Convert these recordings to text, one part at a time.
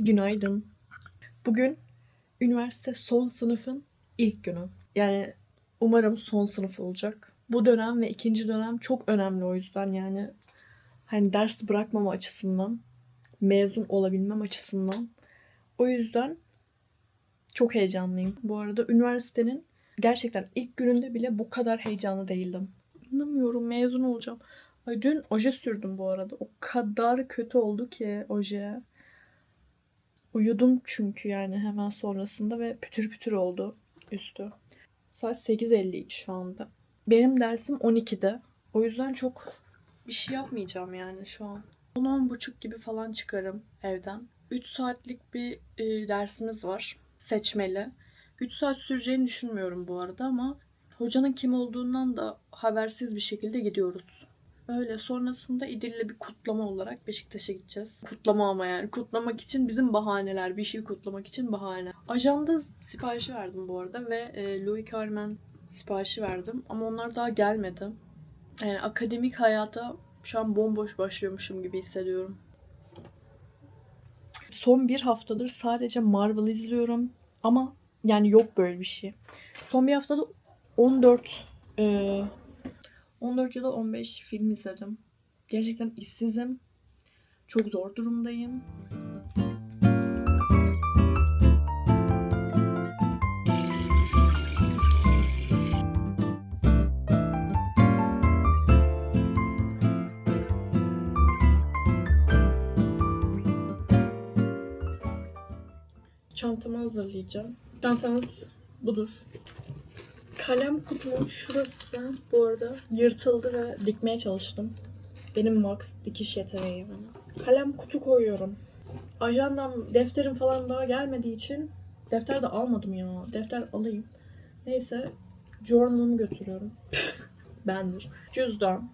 Günaydın. Bugün üniversite son sınıfın ilk günü. Yani umarım son sınıf olacak. Bu dönem ve ikinci dönem çok önemli o yüzden yani. Hani ders bırakmama açısından, mezun olabilmem açısından. O yüzden çok heyecanlıyım. Bu arada üniversitenin gerçekten ilk gününde bile bu kadar heyecanlı değildim. İnanamıyorum mezun olacağım. Ay dün oje sürdüm bu arada. O kadar kötü oldu ki oje. Uyudum çünkü yani hemen sonrasında ve pütür pütür oldu üstü. Saat 8.52 şu anda. Benim dersim 12'de. O yüzden çok bir şey yapmayacağım yani şu an. 10-10.30 gibi falan çıkarım evden. 3 saatlik bir e, dersimiz var. Seçmeli. 3 saat süreceğini düşünmüyorum bu arada ama hocanın kim olduğundan da habersiz bir şekilde gidiyoruz. Öyle sonrasında İdil'le bir kutlama olarak Beşiktaş'a gideceğiz. Kutlama ama yani. Kutlamak için bizim bahaneler. Bir şey kutlamak için bahane. Ajanda siparişi verdim bu arada ve e, Louis Carmen siparişi verdim. Ama onlar daha gelmedi. Yani akademik hayata şu an bomboş başlıyormuşum gibi hissediyorum. Son bir haftadır sadece Marvel izliyorum. Ama yani yok böyle bir şey. Son bir haftada 14 e, 14 ya da 15 film izledim. Gerçekten işsizim. Çok zor durumdayım. Çantamı hazırlayacağım. Çantamız budur. Kalem kutumun şurası bu arada yırtıldı ve dikmeye çalıştım. Benim max dikiş yeteneğim. Kalem kutu koyuyorum. Ajandam, defterim falan daha gelmediği için defter de almadım ya. Defter alayım. Neyse journal'ımı götürüyorum. Bendir. Cüzdan.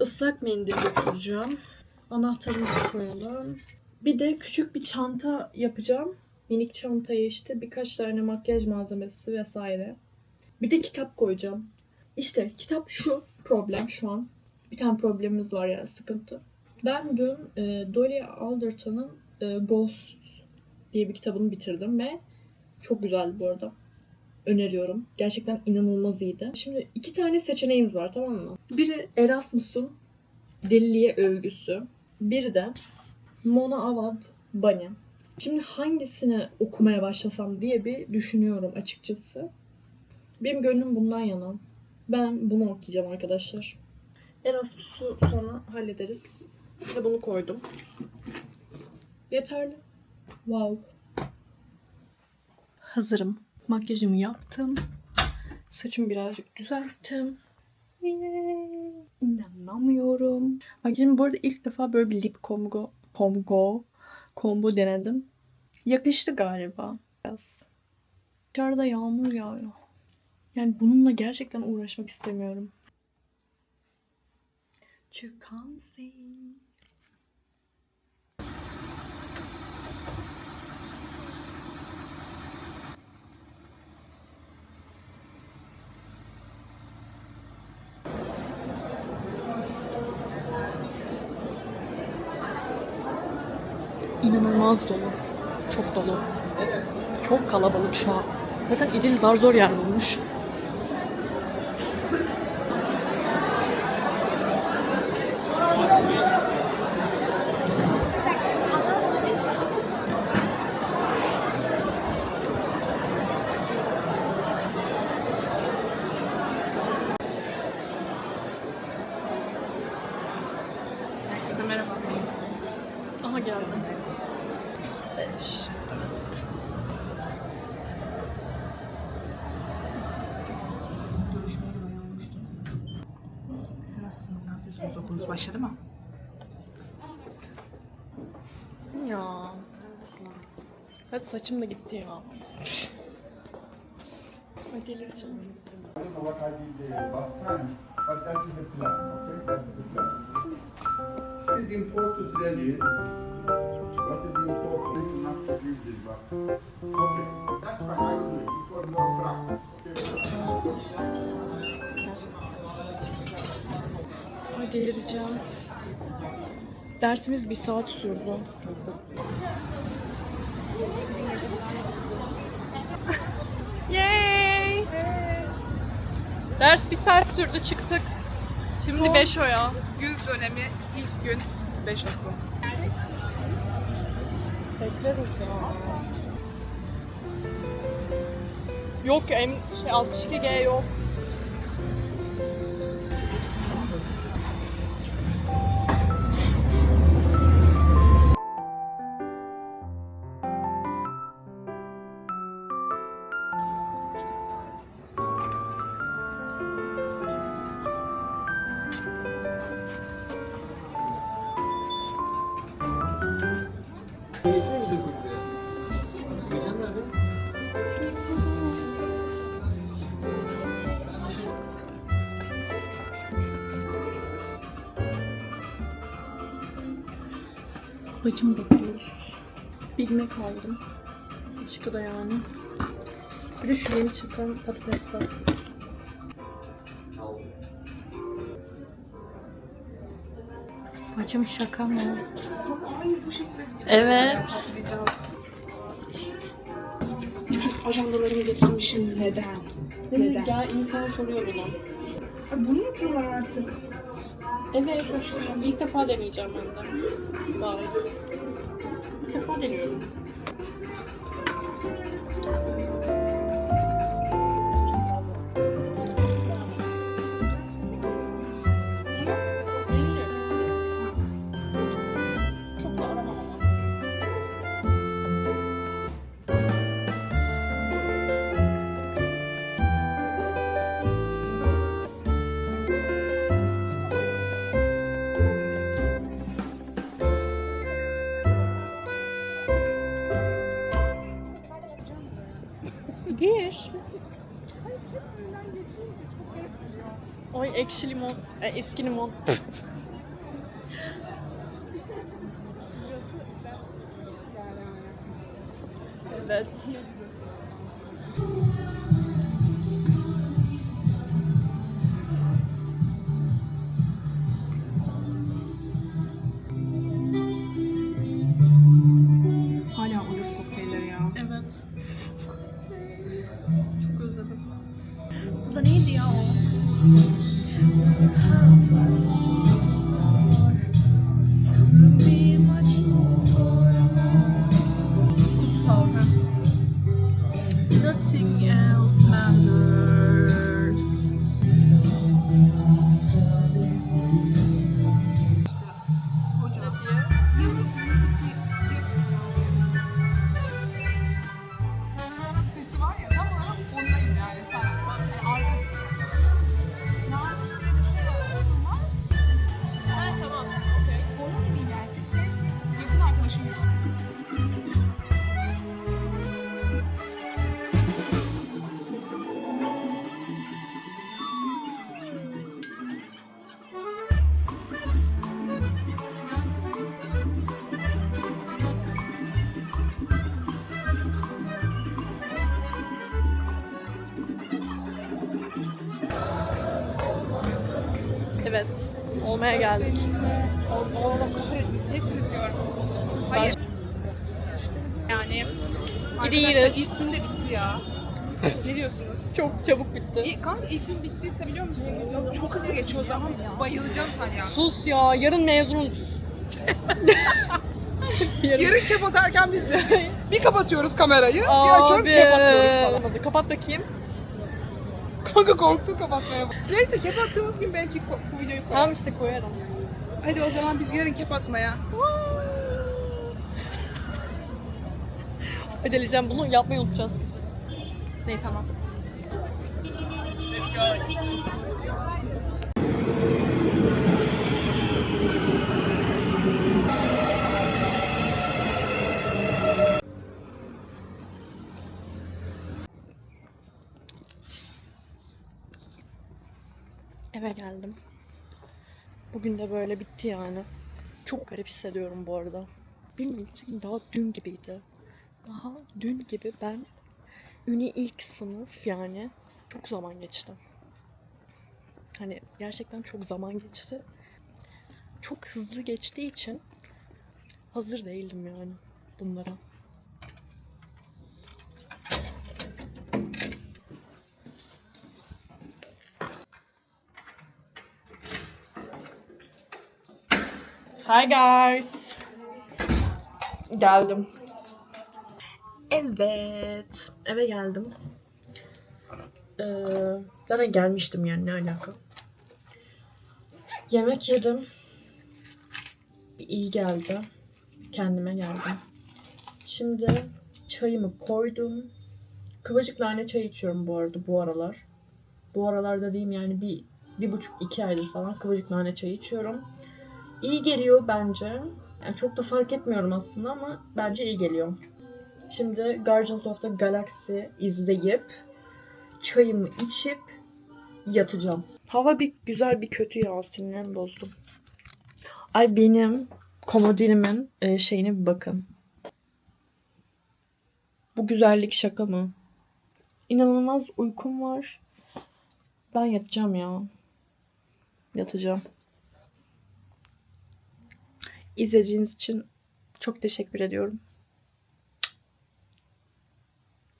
Islak mendil götüreceğim. Anahtarımızı koyalım. Bir de küçük bir çanta yapacağım. Minik çantaya işte birkaç tane makyaj malzemesi vesaire. Bir de kitap koyacağım. İşte kitap şu problem şu an. Bir tane problemimiz var yani sıkıntı. Ben dün e, Dolly Alderton'ın e, Ghost diye bir kitabını bitirdim ve çok güzeldi bu arada. Öneriyorum. Gerçekten inanılmaz iyiydi. Şimdi iki tane seçeneğimiz var tamam mı? Biri Erasmus'un Deliliğe övgüsü. Biri de Mona Avad Bunny. Şimdi hangisini okumaya başlasam diye bir düşünüyorum açıkçası. Benim gönlüm bundan yana. Ben bunu okuyacağım arkadaşlar. Erasmus'u sonra hallederiz. Bir de bunu koydum. Yeterli. Wow. Hazırım. Makyajımı yaptım. Saçımı birazcık düzelttim. Yay. İnanamıyorum. Makyajımı bu arada ilk defa böyle bir lip combo, combo, combo denedim. Yakıştı galiba. Biraz. Dışarıda yağmur yağıyor. Yani bununla gerçekten uğraşmak istemiyorum. Çıkansın. İnanılmaz dolu. Çok dolu. Çok kalabalık şu an. Zaten İdil zar zor yer bulmuş. Yapıyorsunuz? Okulunuz başladı mı? Ya. Hadi saçım da gitti ya. Ay delireceğim. I don't know what I did last time, but that is the plan, okay? That's the plan. It is important really. What is important? Have to do this, but delireceğim. Dersimiz bir saat sürdü. Yay! Ders bir saat sürdü çıktık. Şimdi 5 oya. Yüz dönemi ilk gün 5 olsun. Bekleriz ya. Yok em şey 62G yok. Bacım bekliyoruz. Big Mac aldım. Başka da yani. Bir de şu yeni çıkan patatesler. Bacım şaka mı? Evet. Ajandalarımı getirmişim. Neden? Neden? Ya insan soruyor bunu. Ay, Bunu yapıyorlar artık. Evet, ilk defa deneyeceğim ben de. Gayet. İlk defa deniyorum. Ay ekşi limon. E, eski limon. evet. Olmaya geldik. Allah kahretmesin. Hepsini diyorum. Hayır. Yani. Gidi yeriz. Arkadaşlar ilk gün de bitti ya. Ne diyorsunuz? Çok çabuk bitti. İlk, kanka ilk gün bittiyse biliyor musun? Çok hızlı geçiyor o zaman. Bayılacağım Talya. Sus ya. Yarın mezunuz. yarın. Yarın kep atarken biz de bir kapatıyoruz kamerayı, bir açıyorum Abi. kep atıyoruz falan. Kapat bakayım. Kanka korktum kapatmaya. Neyse kep attığımız gün belki ko- bu videoyu koyarım. Tamam işte koyarım. Hadi o zaman biz yarın kep atmaya. Hadi Alican bunu yapmayı unutacağız. Neyse tamam. Eve geldim. Bugün de böyle bitti yani. Çok garip hissediyorum bu arada. Bilmiyorum daha dün gibiydi. Daha dün gibi ben Üni ilk sınıf yani çok zaman geçti. Hani gerçekten çok zaman geçti. Çok hızlı geçtiği için hazır değildim yani bunlara. Hi guys. Geldim. Evet. Eve geldim. Ee, zaten gelmiştim yani ne alaka. Yemek yedim. İyi geldi. Kendime geldim. Şimdi çayımı koydum. Kıvırcık nane çay içiyorum bu arada bu aralar. Bu aralarda diyeyim yani bir, bir buçuk iki aydır falan kıvırcık nane çayı içiyorum. İyi geliyor bence. Yani çok da fark etmiyorum aslında ama bence iyi geliyor. Şimdi Guardians of the Galaxy izleyip çayımı içip yatacağım. Hava bir güzel bir kötü ya sinirimi bozdum. Ay benim komodinimin e, şeyine bir bakın. Bu güzellik şaka mı? İnanılmaz uykum var. Ben yatacağım ya. Yatacağım. İzlediğiniz için çok teşekkür ediyorum.